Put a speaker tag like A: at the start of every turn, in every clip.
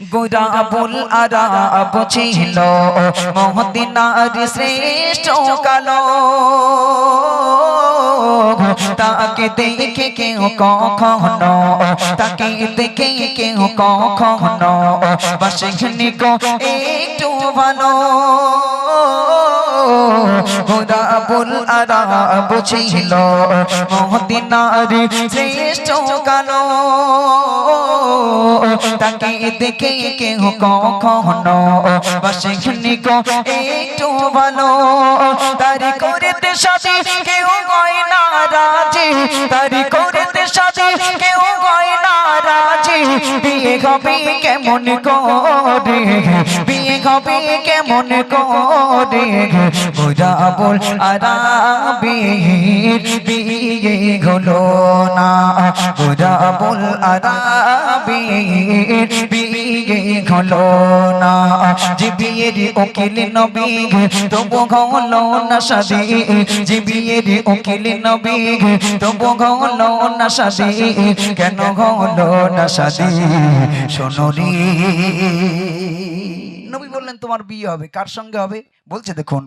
A: গোরাবুল আরাব ছিল মহদিনার শ্রেষ্ঠ কালো। তাকে দেখে কেউ কখনো, তাকে দেখে কেউ কখনো বাসিনী গো, একটু ভালো। গোরাবুল আরাব ছিল মহদিনার শ্রেষ্ঠ কালো। তাকে দেখে কেহ কখনো বাসিনী গো, একটু ভালো তারি করিতে সাথে কেউ গয় না রাজি, তারি করিতে সাথে কেউ গয় না বিয়ে কবি কেমন করে? বিয়ে কবি কেমন করে? বুঝা বল আরাবির বিয়ে হলো না। বুঝা বল আরাবির বিয়ে হলো না যে বিয়ের উকিল নবী তবু হলো না সাদে। যে বিয়ের উকিল নবী তবু হলো না কেন হলো না সাদে? শোনো রে। নবী বললেন, তোমার বিয়ে হবে, কার সঙ্গে হবে? বলছে, দেখুন।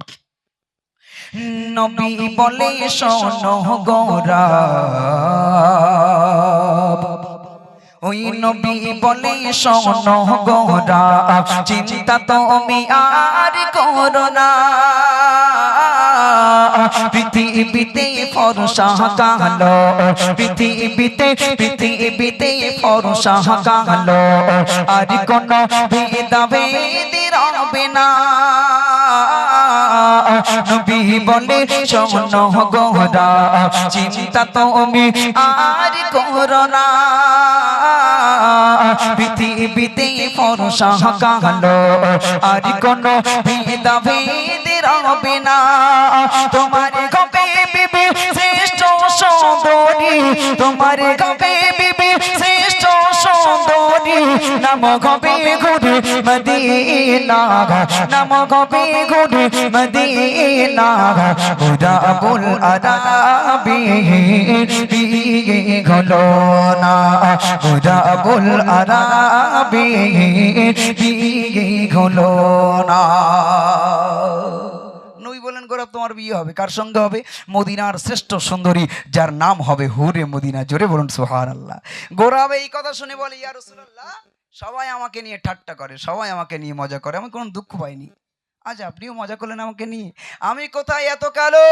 A: নবী বলে, শোনো গোরা ওই নবী বলে শোনো গোরা চিন্তা তুমি আর করো না। পৃথিবীতে ফরসা কালো পৃথিবীতে পৃথিবীতে ফরসা কালো। আর কোন রবে না। নবী বলে শোনো গোরা চিন্তা তুমি আর করো না। পৃথিবীতে ফরসা কালো আর কোন ভেদা ভেদি রবে না। তোমার নাম বলেন গোরাব তোমার বিয়ে হবে। কার সঙ্গে হবে? মদিনার শ্রেষ্ঠ সুন্দরী, যার নাম হবে হুরে মদিনা। জোরে বলুন সোহার আল্লাহ গোরাব এই কথা শুনে বলে, ইয়া রসুল্লাহ সবাই আমাকে নিয়ে ঠাট্টা করে, সবাই আমাকে নিয়ে মজা করে, আমি কোনো দুঃখ পাইনি। আজ আপনিও মজা করলেন আমাকে নিয়ে। আমি কোথায় এত কালো?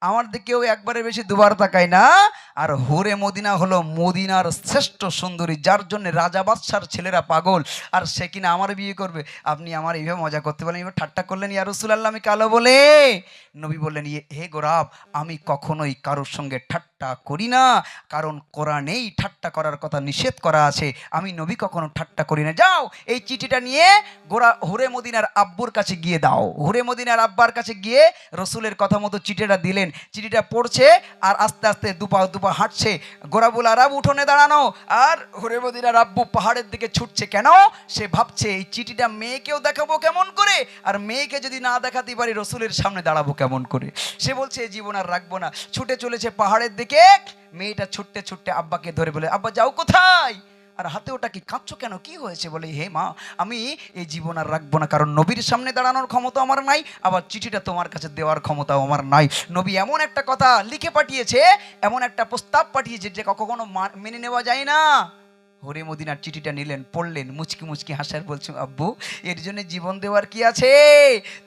A: আমার দিকেও একবারে বেশি দুবার তাকায় না। আর হোরে মদিনা হলো মদিনার শ্রেষ্ঠ সুন্দরী, যার জন্য রাজা বাদশার ছেলেরা পাগল। আর সে কিনা আমার বিয়ে করবে? আপনি আমার এইভাবে মজা করতে পারেন এবার ঠাট্টা করলেন, ইয়া রসুলাল্লাহ, আমি কালো বলে। নবী বললেন ইয়ে হে গোরাব আমি কখনোই কারোর সঙ্গে ঠাট্টা করি না। কারণ কোরআনেই ঠাট্টা করার কথা নিষেধ করা আছে। আমি নবী কখনো ঠাট্টা করি না। যাও, এই চিঠিটা নিয়ে গোরা হোরে মদিনার আব্বুর কাছে গিয়ে দাও। হুরে মদিনার আব্বার কাছে গিয়ে রসুলের কথা মতো চিঠিটা দিলেন চিঠিটা পড়ছে আর আস্তে আস্তে দুপা দুপা হাঁটছে। গোরাবুল আরব উঠোনে দাঁড়ানো। আর হুরে মদিনার আব্বু পাহাড়ের দিকে ছুটছে কেন? সে ভাবছে, এই চিঠিটা মেয়েকেও দেখাবো কেমন করে? আর মেয়েকে যদি না দেখাতে পারি, রসুলের সামনে দাঁড়াবো কেমন করে? সে বলছে জীবন আর রাখব না। ছুটে চলেছে পাহাড়ের দিকে। মেয়েটা ছুটতে ছুটতে আব্বাকে ধরে বলে, আব্বা, যাও কোথায়? আর হাতে ওটা কি? কাঁদছো কেন? কি হয়েছে? বলে, হে মা, আমি এই জীবন আর রাখব না। কারণ নবীর সামনে দাঁড়ানোর ক্ষমতা আমার নাই, আবার চিঠিটা তোমার কাছে দেওয়ার ক্ষমতাও আমার নাই। নবী এমন একটা কথা লিখে পাঠিয়েছে, এমন একটা প্রস্তাব পাঠিয়েছে যে কখনো মেনে নেওয়া যায় না। হরে মদিনার চিঠিটা নিলেন, পড়লেন, মুচকি মুচকি হাসার বলছো, আব্বু, এর জন্য জীবন দেওয়ার কি আছে?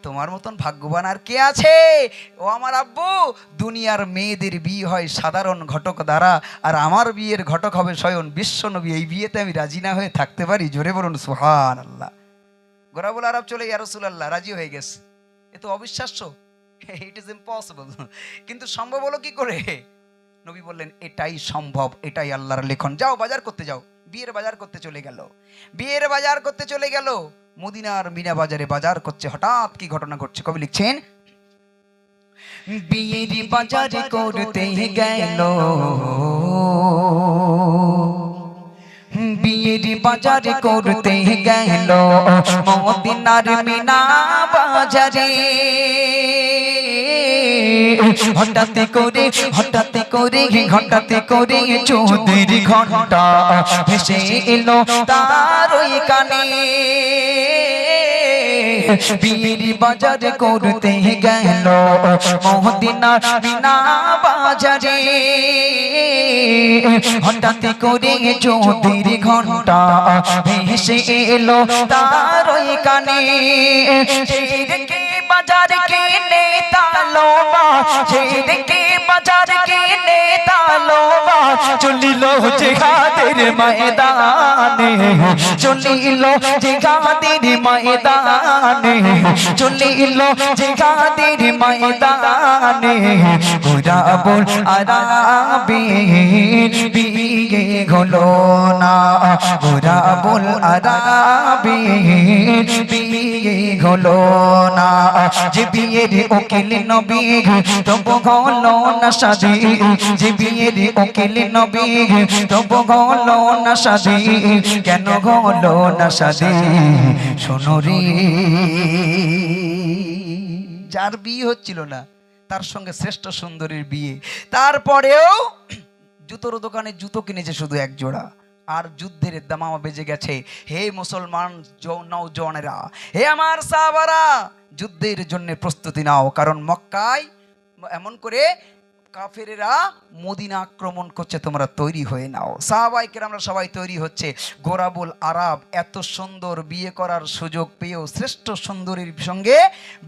A: তোমার মতন ভাগ্যবান আর কে আছে? ও আমার আব্বু, দুনিয়ার মেয়েদের বিয়ে হয় সাধারণ ঘটক দ্বারা, আর আমার বিয়ের ঘটক হবে স্বয়ং বিশ্বনবী। এই বিয়েতে আমি রাজি না হয়ে থাকতে পারি। জোরে বলুন সুহান আল্লাহ গোরা গোরাবুল আরব চলে ইয়ারসুল আল্লাহ রাজি হয়ে গেছে। এ তো অবিশ্বাস্য। ইট ইজ ইম্পসিবল কিন্তু সম্ভব হলো কি করে? নবী বললেন, এটাই সম্ভব, এটাই আল্লাহর লেখন। যাও, বাজার করতে যাও। বিয়ের বাজার করতে চলে গেল। বিয়ের বাজার করতে চলে গেল। মদিনার মিনা বাজারে বাজার করছে, হঠাৎ কি ঘটনা ঘটছে কবি লিখছেন? বিয়ের বাজার করতে গেল। বিয়ের বাজার করতে গেল। মদিনার মিনা বাজারে। হঠাৎ করে হঠাৎ করে হঠাৎ করে চৌধুরীর ঘণ্টা ভেসে এলো তার কানে বীর বাজার করতে গেল মহদিনা বিনা বাজারে। হঠাৎ করে চৌধুরীর ঘণ্টা ভেসে এলো তার কানে বাজার তালো ছেড়ে বাজার কিনে তালো চলিল জিহাদের ময়দানে, চলিল জিহাদের ময়দানে, চলিল জিহাদের ময়দানে। পুরা আরাবি হলো না। পুরা বল আরাবে বিয়ে হলো না। যে বিয়ের উকিল নবী, তবু হলো না সাজি। যে বিয়ের উকিল নবী, তবু হলো না সাজি। কেন হলো না সাজি? শোনো রে। যার বিয়ে হচ্ছিল না, তার সঙ্গে শ্রেষ্ঠ সুন্দরীর বিয়ে। তারপরেও জুতোর দোকানে জুতো কিনেছে শুধু এক জোড়া। আর যুদ্ধের দামামা বেজে গেছে। হে মুসলমান নৌজওয়ানেরা হে আমার সাহাবারা, যুদ্ধের জন্য প্রস্তুতি নাও। কারণ মক্কায় এমন করে কাফেরেরা মদিনা আক্রমণ করছে, তোমরা তৈরি হয়ে নাও। সাহাবাইকের আমরা সবাই তৈরি হচ্ছে। গোরাবুল আরব এত সুন্দর বিয়ে করার সুযোগ পেয়েও, শ্রেষ্ঠ সুন্দরীর সঙ্গে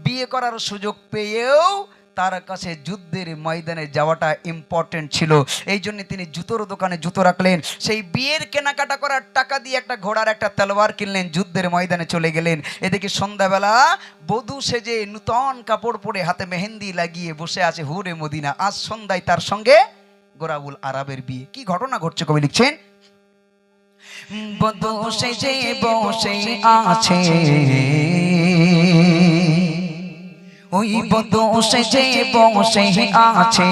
A: বিয়ে করার সুযোগ পেয়েও তার কাছে যুদ্ধের ময়দানে যাওয়াটা ইম্পর্টেন্ট ছিল। এই জন্য তিনি জুতোর দোকানে জুতো রাখলেন। সেই বিয়ের কেনাকাটা করার টাকা দিয়ে একটা ঘোড়ার একটা তলোয়ার কিনলেন, যুদ্ধের ময়দানে চলে গেলেন। এদিকে সন্ধ্যাবেলা বধূ সেজে নূতন কাপড় পরে হাতে মেহেন্দি লাগিয়ে বসে আছে হুরে মদিনা। আজ সন্ধ্যায় তার সঙ্গে গোরাবুল আরবের বিয়ে। কি ঘটনা ঘটছে কবি লিখছেন? বধূ সেজে বসে আছে। ওই বধূ সেজে বসে আছে।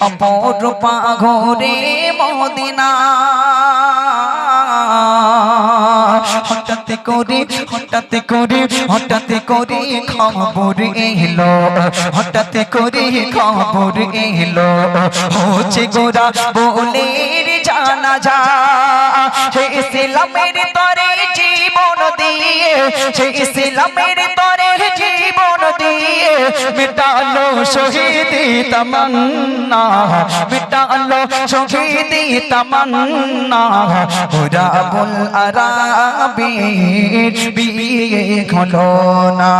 A: অপরূপা ঘরে মদিনা। হঠাৎ করে হঠাৎ করে হঠাৎ করে খবর এলো। হঠাৎ করে খবর এলো। হচ্ছে গোরা বলে জানা যা ইসলামের তরে জীবন দিয়ে সে ইসলামের তরে জীবন দিয়ে মিটালো শহীদি তমন্না, মিটালো শহীদি তমন্না। ওরা বল আরাবির বিয়ে হলো না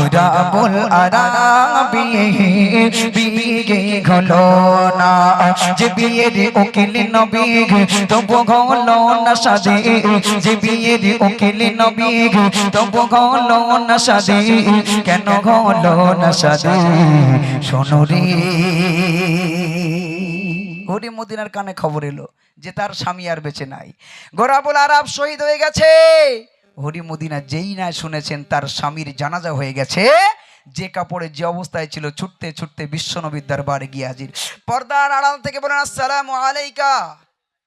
A: ওরা বল আরাবির বিয়ে হলো না। যে বিয়ের উকিল নবী, তবু হলো না সাজে যে বিয়ের উকিল নবী, তবু হলো না সাজে কেন মদিনার কানে খবর এলো যে তার স্বামী আর বেঁচে নাই। গোরাবুল আরব শহীদ হয়ে গেছে। হরি মদিনা যেই না শুনেছেন তার স্বামীর জানাজা হয়ে গেছে। যে কাপড়ে যে অবস্থায় ছিল ছুটতে ছুটতে বিশ্বনবীর দরবারে গিয়ে হাজির। পর্দার আড়াল থেকে বলেন, আসসালামু আলাইকা।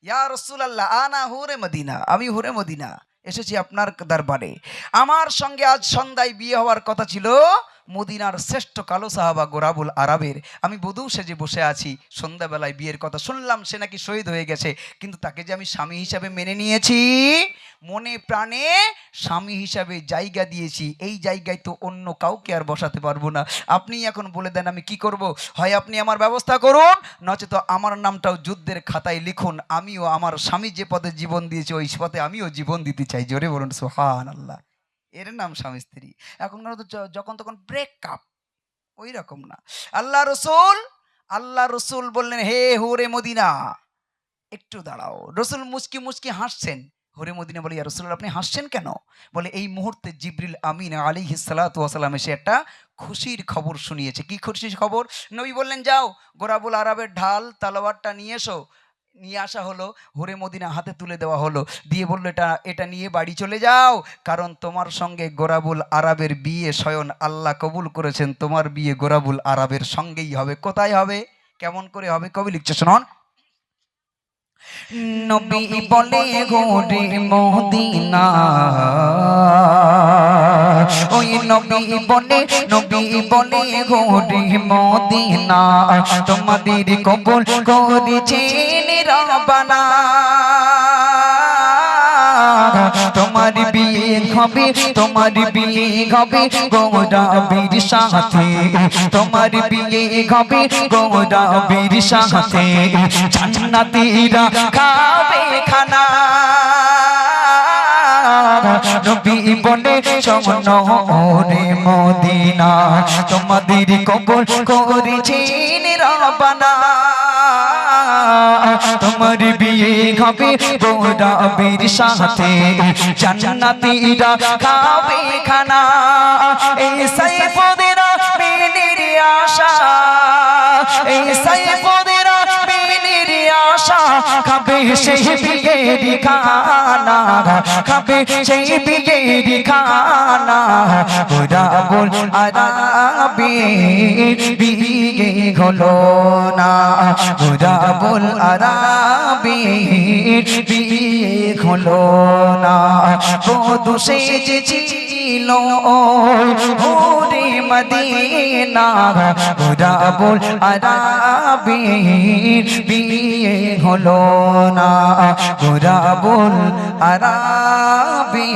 A: ইয়া রসুলাল্লাহ, আনা হুরে মদিনা, আমি হুরে মদিনা। এসেছি আপনার দরবারে। আমার সঙ্গে আজ সন্ধ্যায় বিয়ে হওয়ার কথা ছিল। মদিনার শ্রেষ্ঠ কালো সাহাবা গোরাবুল আরবের। আমি বধূ সেজে বসে আছি, সন্ধ্যাবেলায় বিয়ের কথা শুনলাম, সে নাকি শহীদ হয়ে গেছে, কিন্তু তাকে যে আমি স্বামী হিসাবে মেনে নিয়েছি, মনে প্রাণে স্বামী হিসাবে জায়গা দিয়েছি, এই জায়গায় তো অন্য কাউকে আর বসাতে পারব না। আপনি এখন বলে দেন আমি কি করব? হয় আপনি আমার ব্যবস্থা করুন, নচেত আমার নামটাও যুদ্ধের খাতায় লিখুন, আমিও আমার স্বামী যে পদে জীবন দিয়েছে, ওই পথে আমিও জীবন দিতে চাই। জোরে বলুন সোহান আল্লাহ এর নাম স্বামী স্ত্রী। এখনকার তো যখন তখন ব্রেক আপ ওই রকম না। আল্লাহ রসুল আল্লাহ রসুল বললেন, হে হোরে মদিনা, একটু দাঁড়াও। রসুল মুচকি মুচকি হাসছেন। হরে মদিনা বলে রসুল, আপনি হাসছেন কেন? বলে, এই মুহূর্তে জিবরিল আমিন আলী হিসালাম এসে একটা খুশির খবর শুনিয়েছে। কি খুশির খবর? নবী বললেন, যাও, গোরাবুল আরবের ঢাল, তালোয়ারটা নিয়ে এসো। নিয়ে আসা হলো হরে মদিনা হাতে তুলে দেওয়া হলো দিয়ে বলল এটা এটা নিয়ে বাড়ি চলে যাও কারণ তোমার সঙ্গে গোরাবুল আরবের বিয়ে স্বয়ং আল্লাহ কবুল করেছেন তোমার বিয়ে গোরাবুল আরবের সঙ্গেই হবে। কোথায় হবে? কেমন করে হবে? কবি লিখছে শোনন। নবী বলে গোরে মদিনা ওই নবী বলে নবী বলে গোরে মদিনা তোমাদের কবুল করেছেন তোমার বিয়ে হবে, তোমার বিয়ে হবে, গৌরা বীর সাথে। তোমার বিয়ে হবে, গৌরা বীর সাথে। জান্নাতীরা খাবে খানা নবী বলে শোন ওরে মদিনা। তোমাদের কবর করেছেন রবানা তোমার বিয়ে হবে বোরা বীর সাথে। জান্নাতীরা খাবে খানা। এই সাইফুদেরা বিনের আশা। এই সাইফুদেরা বিনের আশা, খাবে সেই বিয়ের খানা, খাবে সেই বিয়ের খানা। গোরা বল আরাবে বিয়ে হলো না। গোরা বল আরাবে বিয়ে হলো না। বধু সেজেছিল ভোরে মদিনা গোরা বল আরাবে বিয়ে হলো না। গোরা বল আরাবে